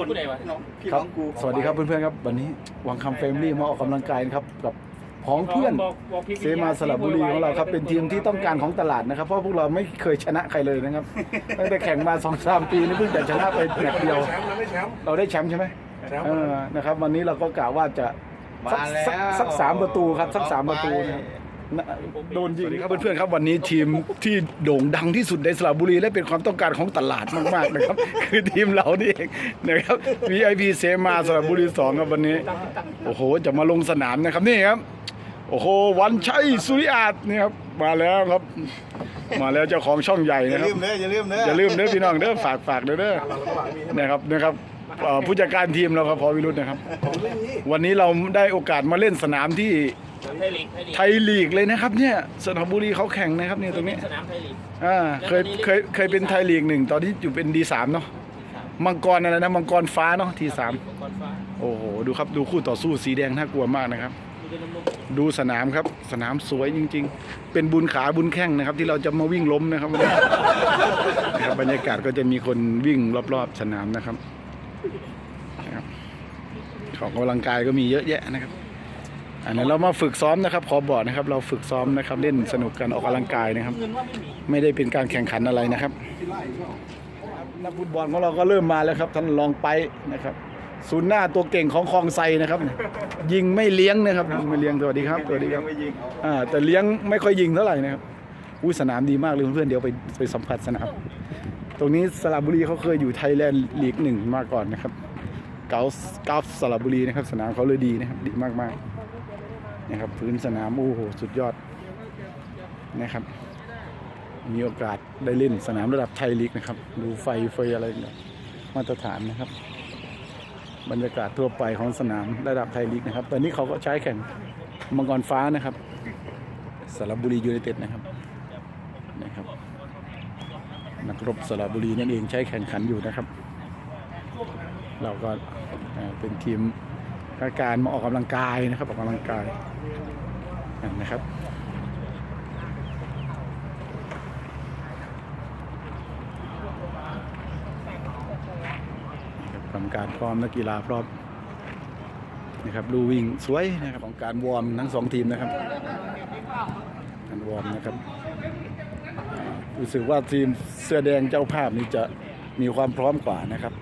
คนผู้ใดวะน้องพี่ครัน้บองกูสวัสดีครับเพื่อนๆครับวันนี้วังคำเฟมลี่มาออกกำลังกายนะครับกับพ้องเพื่อนบอกบอกพี่เซมาสระบุรีของเราครับเป็นทีมที่ต้องการของตลาดนะครับ เพราะพวกเราไม่เคยชนะใครเลยนะครับตั้งแต่แข่งมาสองสามปีนี่เพิ่งจะชนะไปแมตช์เดียวเราได้แชมป์ใช่ไหมเออนะครับ วันนี้เราก็กะว่าจะสักสักสักสามประตูครับสักสามประตูนะครับนะ โดนยิงครับเพื่อนๆครับวันนี้ทีมที่โด่งดังที่สุดในสระบุรี และเป็นความต้องการของตลาดมากๆนะครับ คือทีมเรานี่เองนะครับ VIP เซมาสระบุรีสองครับวันนี้ โอ้โห จะมาลงสนามนะครับนี่ครับ โอ้โห วันชัยสุริอาจนี่ครับมาแล้วครับ มาแล้วเจ้าของช่องใหญ่อย่านะครัลืบมเด้ออย่าลืมเด้ออย่าลืมเด้อพี่น้องเด้อฝากฝากเด้อเด้อนะครับนะครับ เอ่อผู้จัดการทีมเราครับพอวิรุธนะครับ วันนี้เราได้โอกาสมาเล่นสนามที่ไทยลีกไทยลีกไทยลีกเลยนะครับเนี่ยสระบุรีเขาแข่งนะครับเนี่ยตรงนี้สนามไทยลีก อ่าเคยเคยเคยเป็นไทยลีกหนึ่งตอนนี้อยู่เป็นดีสามเนาะมังกรอะไรนะมังกรฟ้าเนาะทีสามก่อนฟ้าโอ้โหดูครับดูคู่ต่อสู้สีแดงน่ากลัวมากนะครับมีแต่นมดูสนามครับสนามสวยจริง ๆ เป็นบุญขาบุญแข้งนะครับ ที่เราจะมาวิ่งล้มนะครับวันนี้ นะครับบรรยากาศก็จะมีคนวิ่งรอบๆสนามนะครับนะครับ ของกำลังกายก็มีเยอะแยะนะครับอันนั้นเรามาฝึกซ้อมนะครับขอบอกนะครับ เราฝึกซ้อมนะครับ เล่นสนุกกันออกกำลังกายนะครับ ไม่ได้เป็นการแข่งขันอะไรนะครับนักฟุตบอลของเราก็เริ่มมาแล้วครับท่านลองไปนะครับศูนย์หน้าตัวเก่งของคลองไซนะครับ ยิงไม่เลี้ยงนะครับยิงไม่เลี้ยงสวัสดีครับสวัสดีครับอ่าแต่เลี้ยงไม่ค่อยยิงเท่าไหร่นะครับอุ้ยสนามดีมากเลยเพื่อนเดี๋ยวไปไปสัมผัสสนาม ตรงนี้สระบุรีเขาเคยอยู่ไทยแลนด์ลีกหนึ่งมาก่อนนะครับเกาเกาสระบุรีนะครับ สนามเขาเลยดีนะครับ ดีมากๆนะครับพื้นสนามโอ้โหสุดยอดนะครับ มีโอกาสได้เล่นสนามระดับไทยลีกนะครับ ดูไฟไฟอะไรเนี่ยมาตรฐานนะครับ บรรยากาศทั่วไปของสนามระดับไทยลีกนะครับตอนนี้เขาก็ใช้แข่งมังกรฟ้านะครับสระบุรียูไนเต็ดนะครับนะครับ นักรบสระบุรีนั่นเองใช้แข่งขันอยู่นะครับ เราก็เป็นทีมาการมาออกกำลังกายนะครับ ออกกำลังกายนะครับกรรมการพร้อมนักกีฬาพร้อมนะครับดูวิ่งสวยนะครับของการวอร์มทั้งสองทีมนะครับการวอร์มนะครับ รู้สึกว่าทีมเสื้อแดงเจ้าภาพนี้จะมีความพร้อมกว่านะครับ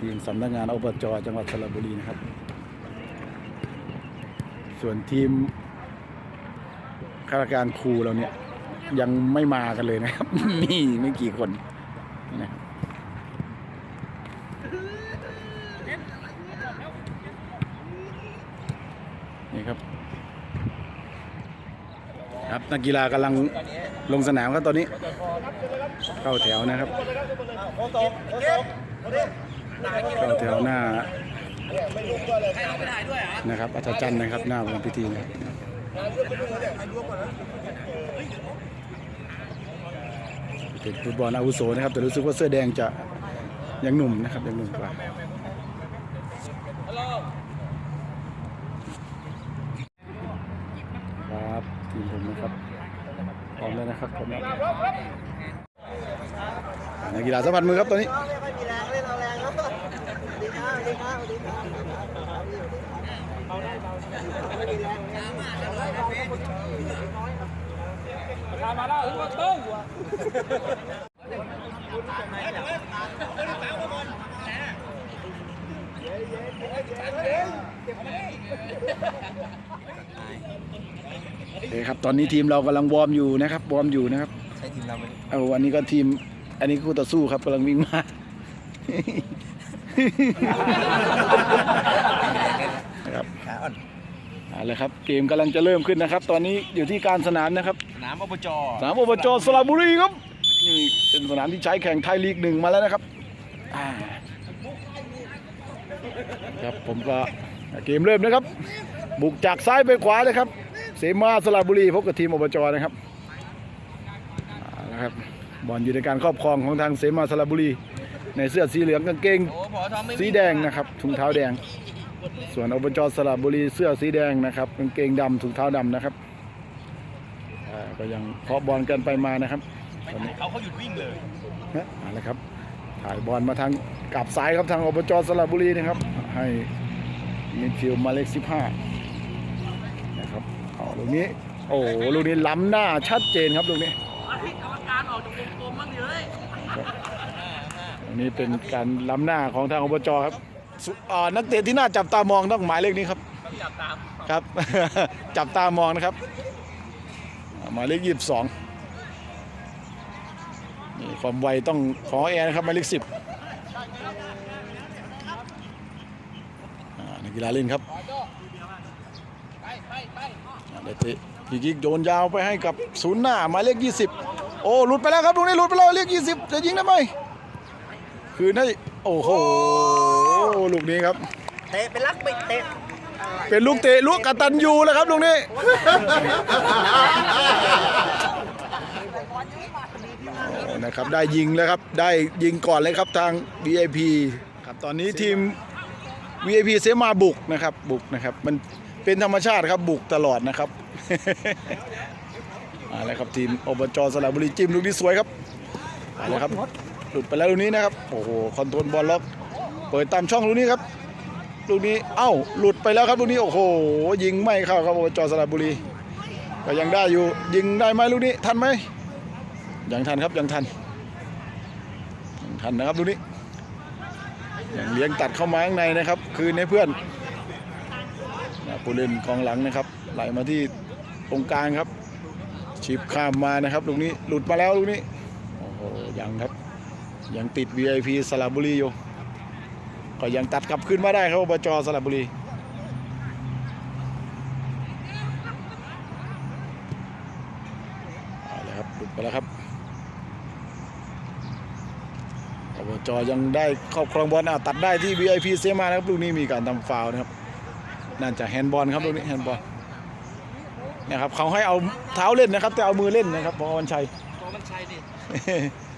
ทีมสำนักงานอบจจังหวัดสระบุรีนะครับ ส่วนทีมข้าราชการครูเราเนี่ยยังไม่มากันเลยนะครับ มีไม่กี่คนนะครับ นี่ครับ ครับ นักกีฬากำลังลงสนามครับตอนนี้ เข้าแถวนะครับ เข้าแถวหน้านะครับอัศจรรย์นะครับหน้าวันพิธีนะครับเป็นฟุตบอลอาวุโสนะครับ แต่รู้สึกว่าเสื้อแดงจะยังหนุ่มนะครับยังหนุ่มกว่า ครับทีมผมนะครับพร้อมแล้วนะครับผม นักกีฬาสัมผัสมือครับตอนนี้มาแล้วถึงว่าเต้าโอเคครับตอนนี้ทีมเรากำลังวอร์มอยู่นะครับวอร์มอยู่นะครับใช่ทีมเราไหมเอาอันนี้ก็ทีม อันนี้คู่ต่อสู้ครับกำลังวิ่งมานะครับขาอ่อนเอาละครับ เกมกำลังจะเริ่มขึ้นนะครับ ตอนนี้อยู่ที่การสนามนะครับสนามอบจสนามอบจสระบุรีครับนี่เป็นสนามที่ใช้แข่งไทยลีกหนึ่งมาแล้วนะครับอ่าครับผมก็เกมเริ่มนะครับ บุกจากซ้ายไปขวาเลยครับ เสมาสระบุรีพบกับทีมอบจนะครับเอาละครับ บอลอยู่ในการครอบครองของทางเสมาสระบุรี ในเสื้อสีเหลืองกางเกงโอ้พอทอมไม่สีแดงนะครับถุงเท้าแดง ส่วนอบจสระบุรีเสื้อสีแดงนะครับกางเกงดำถุงเท้าดำนะครับอ่าก็ยังเคาะบอลกันไปมานะครับตอนนี้เขาเขาหยุดวิ่งเลยนะเอาละครับถ่ายบอลมาทางกลับสายครับทางอบจสระบุรีนะครับ ให้มิดฟิลด์หมายเลขสิบห้านะครับเอาลูกนี้โอ้โหลูกนี้ล้ำหน้าชัดเจนครับลูกนี้ ครับอันนี้เป็นการล้ำหน้าของทางอบจครับสุอ่านักเตะที่น่าจับตามองต้องหมายเลขนี้ครับจับตามครับ จับตามองนะครับอ่าหมายเลขยี่สิบสองนี่ความไวต้องขอแอร์นะครับหมายเลขสิบนักกีฬาเล่นครับไปไปไปอ่าได้เตะพีกิกโยนยาวไปให้กับศูนย์หน้าหมายเลขยี่สิบ โอ้หลุดไปแล้วครับตรงนี้หลุดไปแล้วเลขยี่สิบจะยิงได้ไหมคืนให้โอ้โหลูกนี้ครับ เตะไปลักไปเตะเป็นลูกเตะลูกกตันยูแล้วครับตรงนี้ นะครับได้ยิงแล้วครับได้ยิงก่อนเลยครับทาง VIP ครับตอนนี้ทีม VIP เสมาบุกนะครับบุกนะครับ มันเป็นธรรมชาติครับบุกตลอดนะครับ มาแล้วครับทีมอบจสระบุรีจิ้มลูกนี้สวยครับมาแล้วครับหลุดไปแล้วลูกนี้นะครับโอ้โหคอนโทรลบอลล็อก เปิดตามช่องลูกนี้ครับลูกนี้เอ้าหลุดไปแล้วครับลูกนี้โอ้โหยิงไม่เข้าครับอบจสระบุรีก็ยังได้อยู่ยิงได้ไหมลูกนี้ทันไหมยังทันครับยังทันยังทันนะครับลูกนี้ยังเลี้ยงตัดเข้ามาข้างในนะครับ คืนให้เพื่อนนะผู้เล่นกองหลังนะครับ ไหลมาที่ตรงกลางครับ ชิปข้ามมานะครับลูกนี้หลุดมาแล้วลูกนี้โอ้โหยังครับ ยังติด VIP สระบุรีอยู่ก็ยังตัดกลับขึ้นมาได้ครับอบจสระบุรีเอาลยครับหลุดไปแล้วครับอบจยังได้ครอบครองบอลอะตัดได้ที่ VIP เสียมานะครับลูกนี้มีการทำฟาวนะครับน่าจะแฮนด์บอลครับลูกนี้แฮนด์บอล นะครับเขาให้เอาเท้าเล่นนะครับ แต่เอามือเล่นนะครับพอวันชัยตัวมันชัยดิ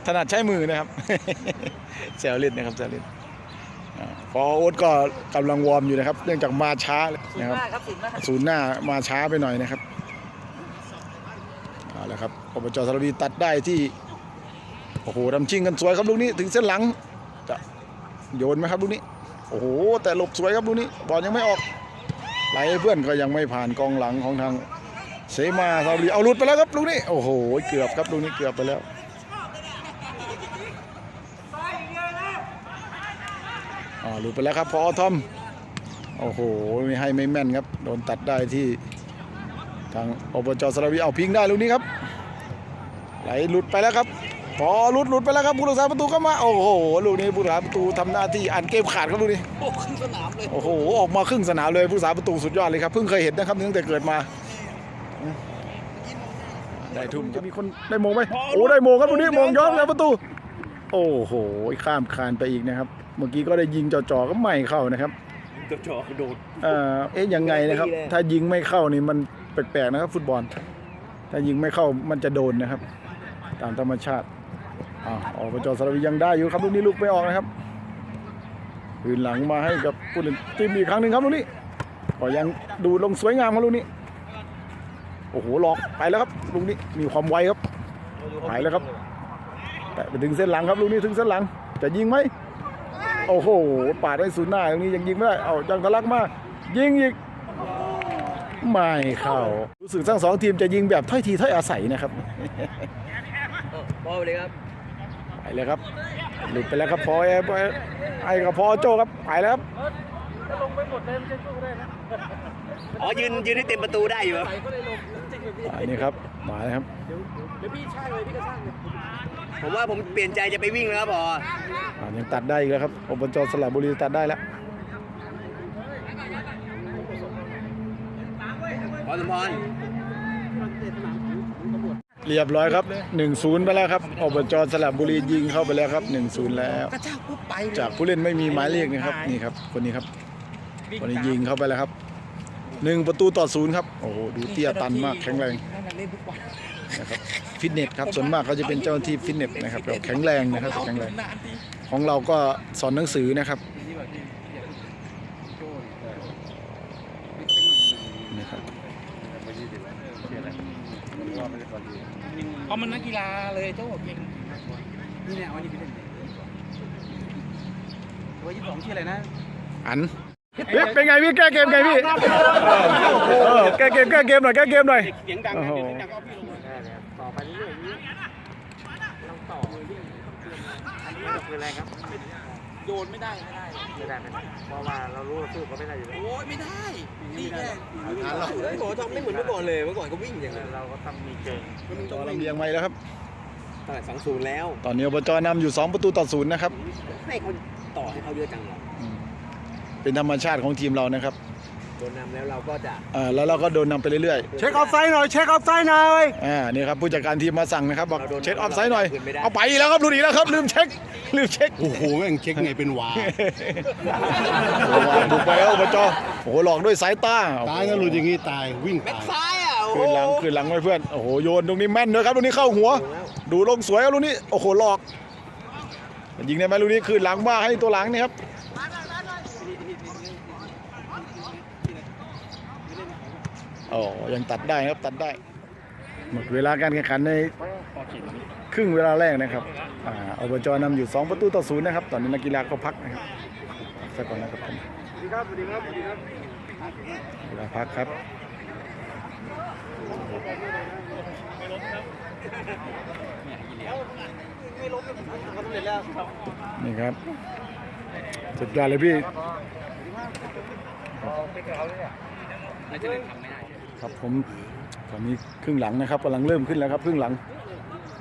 ถนัดใช้มือนะครับแซวเล่นนะครับแซวเล่นอ่าพอโอ๊ตก็กำลังวอร์มอยู่นะครับ เนื่องจากมาช้านะครับมากครับสิบมากศูนย์หน้ามาช้าไปหน่อยนะครับเอาละครับอบจสระบุรีตัดได้ที่โอ้โหดำชิงกันสวยครับลูกนี้ถึงเส้นหลังจะโยนไหมครับลูกนี้โอ้โหแต่หลบสวยครับลูกนี้บอลยังไม่ออกไหลให้เพื่อนก็ยังไม่ผ่านกองหลังของทาง เสมาสระบุรีเอาหลุดไปแล้วครับลูกนี้โอ้โหเกือบครับลูกนี้เกือบไปแล้วอ่าหลุดไปแล้วครับพอทอมโอ้โหไม่ให้ไม่แม่นครับโดนตัดได้ที่ทางอบจสระวีเอาพิงได้ลูกนี้ครับไหลหลุดไปแล้วครับพอหลุดหลุดไปแล้วครับผู้รักษาประตูเข้ามาโอ้โหลูกนี้ผู้รักษาประตูทำหน้าที่อ่านเกมขาดครับลูกนี้โอ้ขึ้นสนามเลยโอ้โหออกมาครึ่งสนามเลยผู้รักษาประตูสุดยอดเลยครับเพิ่งเคยเห็นนะครับตั้งแต่เกิดมา ได้ทุ่มจะมีคนได้โมงไหมโอ้ได้โมงครับลูกนี้โมงย้อนแล้วประตู โอ้โหข้ามคานไปอีกนะครับ เมื่อกี้ก็ได้ยิงจ่อๆก็ไม่เข้านะครับจะจ่อโดดเอ่อเอ๊ะยังไงนะครับดีเลยถ้ายิงไม่เข้านี่มันแปลกๆนะครับ ฟุตบอล ถ้ายิงไม่เข้ามันจะโดนนะครับ ตามธรรมชาติอ้าวออกไปจอสระวียังได้อยู่ครับลูกนี้ลูกไม่ออกนะครับคืนหลังมาให้กับผู้เล่นจิ้มอีกครั้งหนึ่งครับลูกนี้ก็ยังดูลงสวยงามครับลูกนี้โอ้โหหลอกไปแล้วครับลูกนี้มีความไวครับหายแล้วครับแต่ไปถึงเส้นหลังครับลูกนี้ถึงเส้นหลัง จะยิงไหมโอ้โหปาดให้ศูนย์หน้าตรงนี้ยังยิงไม่ได้เอาจังทะลักมายิงอีกไม่เข้ารู้สึกทั้งสองทีมจะยิงแบบถ้อยทีถ้อยอาศัยนะครับบอลเลยครับไปเลยครับหลุดไปแล้วครับพอแอร์ไอ้กับพอโจครับไปแล้วครับอ๋อยืนยืนให้เต็มประตูได้อยู่ครับ อันนี้ครับมาแล้วครับผมว่าผมเปลี่ยนใจจะไปวิ่งแล้วครับพออ่ายังตัดได้อีกแล้วครับอบจสระบุรีตัดได้แล้วพอสมพรเรียบร้อยครับ 1-0 ไปแล้วครับอบจสระบุรียิงเข้าไปแล้วครับ 1-0 แล้วกระชากปุ๊บไปเลยจากผู้เล่นไม่มีหมายเลขนะครับนี่ครับคนนี้ครับคนนี้ยิงเข้าไปแล้วครับ หนึ่งประตูต่อศูนย์ครับ โอ้โหดูเตี้ยตันมากแข็งแรงนั่นน่ะเล่นทุกวันนะครับฟิตเนสครับส่วนมากเขาจะเป็นเจ้าหน้าที่ฟิตเนสนะครับแบบแข็งแรงนะครับแข็งแรง ของเราก็สอนหนังสือนะครับนี่ครับเพราะมันนักกีฬาเลยเจ้าเก่งนี่แหละวันนี้พี่เล่นอร์ยี่สิบสองชื่ออะไรนะ อัน พี่เป็นไงพี่แก้เกมไงพี่เออแก้เกมแก้เกมหน่อยแก้เกมหน่อยเสียงดังโอ้นะเสียงดังก็พี่ลงต่อไปเรื่อยๆนี้ต้องต่ออันนี้คืออะไรครับโยนไม่ได้ไม่ได้ไม่ได้เพราะว่าเรารู้ว่าสู้เขาไม่ได้อยู่แล้วโอ้ยไม่ได้นี่แค่งานเราเฮ้โหทำไม่เหมือนเมื่อก่อนเลยเมื่อก่อนก็วิ่งอย่างนั้นเราก็ต้องมีเก่งจอลำเลียงไว้แล้วครับเท่าไหร่สองศูนย์แล้ว ตอนนี้อบจนำอยู่ 2 ประตูต่อศูนย์นะครับให้เขาต่อให้เขาเยอะจังหรอ เป็นธรรมชาติของทีมเรานะครับโดนนำแล้วเราก็จะเอ่อแล้วเราก็โดนนำไปเรื่อยเช็คออฟไซด์หน่อยเช็คออฟไซด์หน่อยๆอ่านี่ครับผู้จัดการทีมมาสั่งนะครับบอกเราโดนเช็คออฟไซด์หน่อยคืนไม่ได้เอาไปอีกแล้วครับหลุดอีกแล้วครับลืมเช็คลืมเช็ค โอ้โหแม่งเช็คไงเป็นวาโอ้โหบุกไปแล้วอบจโอ้โหหลอกด้วยสายตาตายนะหลุดอย่างงี้ตายวิ่งแบ็คตายซ้ายอะโอ้โหคืนหลังคืนหลังไว้เพื่อนโอ้โหโยนตรงนี้แม่นเลยครับตรงนี้เข้าหัว ดูลงสวยครับลูกนี้โอ้โหหลอก ยิงได้ไหมลูกนี้คืนหลังมากให้ตัวหลังนี่ครับ โอ้ยังตัดได้ครับตัดได้ หมดเวลาการแข่งขันในครึ่งเวลาแรกนะครับอ่าอบจนำอยู่ 2 ประตูต่อศูนย์นะครับ ตอนนี้นักกีฬาก็พักนะครับพักสักก่อนนะครับเวลาพักครับนี่ครับสุดยอดเลยพี่ ครับผมตอนนี้ครึ่งหลังนะครับกำลังเริ่มขึ้นแล้วครับครึ่งหลัง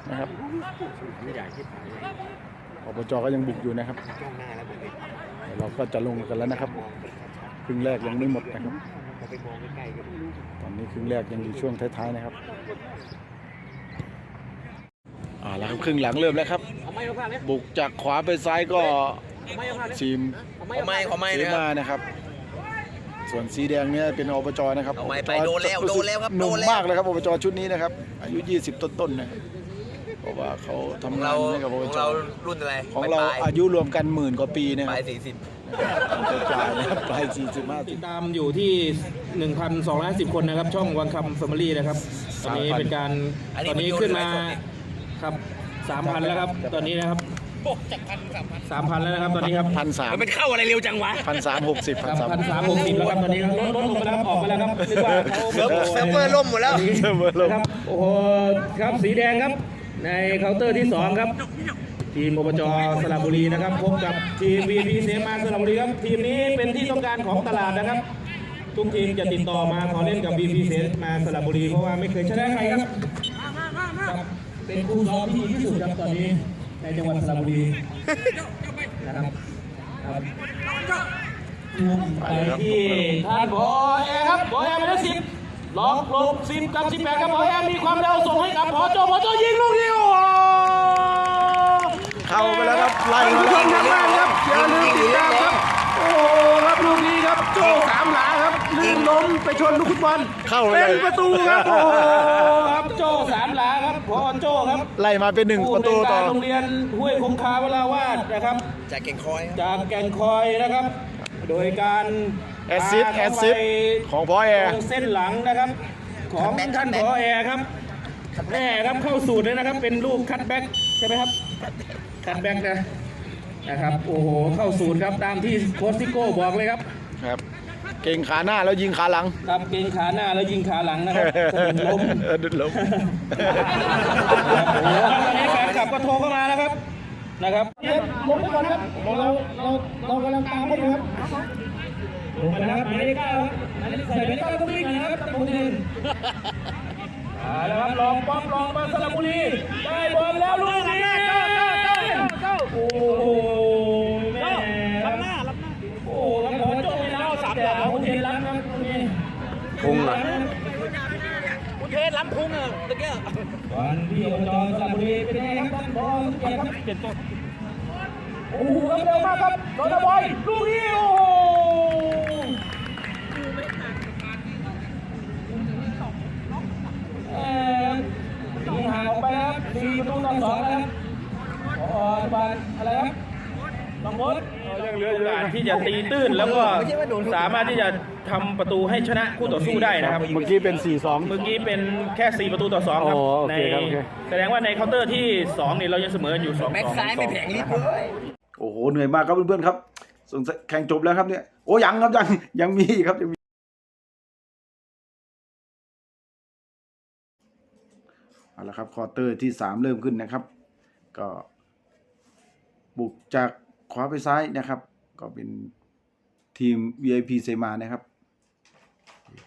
นะครับอบจก็ยังบุกอยู่นะครับจ้องหน้าแล้วผมไปเดี๋ยวเราก็จะลงกันแล้วนะครับ ครึ่งแรกยังไม่หมดนะครับพอไปมองใกล้ๆก็ไม่รู้ตอนนี้ครึ่งแรกยังอยู่ช่วงท้ายๆนะครับอ่าแล้วครับครึ่งหลังเริ่มแล้วครับเอาไม่เอาพลาดเลยบุกจากขวาไปซ้ายก็เอาไม่เอาพลาดเลยทีมเอาไม่เอาไม่เอาไม่เสเลยครับมานะครับ ส่วนสีแดงเนี่ยเป็นอบจนะครับเอาไม้ไปอบจโดนแล้วรู้สึกโดนแล้วครับหนุ่มโดนแล้ว มากเลยครับอบจชุดนี้นะครับ อายุ 20 ต้นๆนะครับเพราะว่าเขาขอทำงงาเรานให้กับอบของจเรารุ่นอะไรของเราปลายอายุรวมกันหมื่นกว่าปีนะคปรัลายบสี่สิบปลายนะครับปลาย40ติด50ตามอยู่ที่ 1,250 คนนะครับ ช่องวังคำแฟมิลี่นะครับ ตอนนี้เป็นการตอนนี้ขึ้นมาครับ 3,000 แล้วครับ ตอนนี้นะครับ จากพันสามพัน3,000แล้วนะครับตอนนี้ครับพันสามมันเข้าอะไรเร็วจังวะพันสามหกสิบพันสามพันสามหกสิบแล้วครับตอนนี้ครับลดลดลงไปแล้วครับออกไปแล้วครับนึกว่าเขาเซิร์ฟเซิร์ฟเวอร์ล่มหมดแล้วเสมอลงนะครับโอ้โหครับสีแดงครับ ในเคาน์เตอร์ที่2ครับทีมอบจสระบุรีนะครับพบกับทีม VP เสมาสระบุรีครับทีมนี้เป็นที่ต้องการของตลาดนะครับ ทุกทีมจะติดต่อมาขอเล่นกับ VP เสมาสระบุรีเพราะว่าไม่เคยชนะใครครับครับเป็นคู่ซ้อมที่ดีที่สุดครับตอนนี้ ในจังหวัดสระบุรีนะครับครับไปที่ท่านบอแอร์ครับบอแอร์หมายเลขสิบล็อกลบสิบกับสิบแปดครับบอแอร์มีความเร็วส่งให้กับพอโจพอโจยิงลูกนี้โอ้โหเข้าไปแล้วครับไล่มาผู้ชแล้วมทางบ้านครับอย่าลืมติดตาม โจ้สามหลาครับลื่นล้มไปชนลูกฟุตบอลเข้าเลเป็ยนประตูครับโอ้โหครับโจ้สามหลาครับพอโจ้ครับไล่มาเป็นหนึ่งประตูผู้อำนวยต่อการโรงเรียนห้วยคงคาวราวาสนะครับ จากเก่งคอยครับจากแก่งคอยนะครับ โดยการแอสซิสพาแอเข้าสซิสไปของพอแอร์ ตรงเส้นหลังนะครับ ของท่านผอแอร์ครับแน่ครับเข้าสูตรเลยนะครับ เป็นลูกคัตแบ็กใช่ไหมครับคัตแบ็กนะนะครับโอ้โหเข้าสูตรครับตามที่โค้ชซิโก้บอกเลยครับ ครับ เก่งขาหน้าแล้วยิงขาหลังครับเกรงขาหน้าแล้วยิงขาหลังนะครับสะดุดล้มเออดุดล้มโอ้โหตอนนี้แฟนคลับก็โทรเข้ามานะครับนะครับลงไปก่อนครับ เราเราเราเรากำลังตามให้อยู่ครับลงไปนะครับหมายเลขเก้าครับหมายเลขใส่หมายเลขเก้าต้องวิ่งหนะครับตะโกนหนึ่งเอาละครับลองป้อมลองมาสระบุรีได้บอลแล้วลูกนี้โอ้โหแม่รับหน้ารับหน้าโอ้แล้วขอโจ้ไปแล้วสามดาวคุณเทนรับครับตรงนี้ พุงอะ อุเทศล้ำ พุ่งอะตะเกียบบอลที่อบจสระบุรีเป็นไงครับบอลเก็บครับเก็บตัวโอ้โหครับเร็วมากครับโดนบอยลูกนี้โอ้โหเอ่อยิงห่างออกไปครับสี่ประตูต่อสองนะครับขออบอลอะไรครับ ยังเหลืออยู่โอกาสที่จะตีตื้นแล้วก็สามารถที่จะทำประตูให้ชนะคู่ต่อสู้ได้นะครับ เมื่อกี้เป็น 4-2 เมื่อกี้เป็นแค่ 4 ประตูต่อ 2 ครับ อ๋อโอในเคครับโอเค แสดงว่าในเคาน์เตอร์ที่2นี่เรายังเสมออยู่2แบ็คซ้ายไม่แผงลิฟต์เลยโอ้โหเหนื่อยมากครับเพื่อนๆครับสงสัยแข่งจบแล้วครับเนี่ยโอ้ยังครับยังยังมีอีกครับยังมีเอาละครับควอเตอร์ที่สามเริ่มขึ้นนะครับ ก็บุกจาก ขวาไปซ้ายนะครับ ก็เป็นทีม VIP เซมานะครับ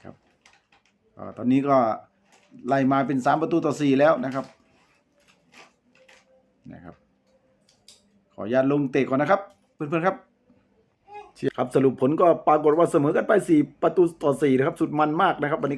ครับตอนนี้ก็ไล่มาเป็นสามประตูต่อสี่แล้วนะครับนะครับ ขออนุญาตลงเตะก่อนนะครับ เพื่อนๆครับครับสรุปผลก็ปรากฏว่าเสมอกันไป 4 ประตูต่อ 4 นะครับ สุดมันมากนะครับวันนี้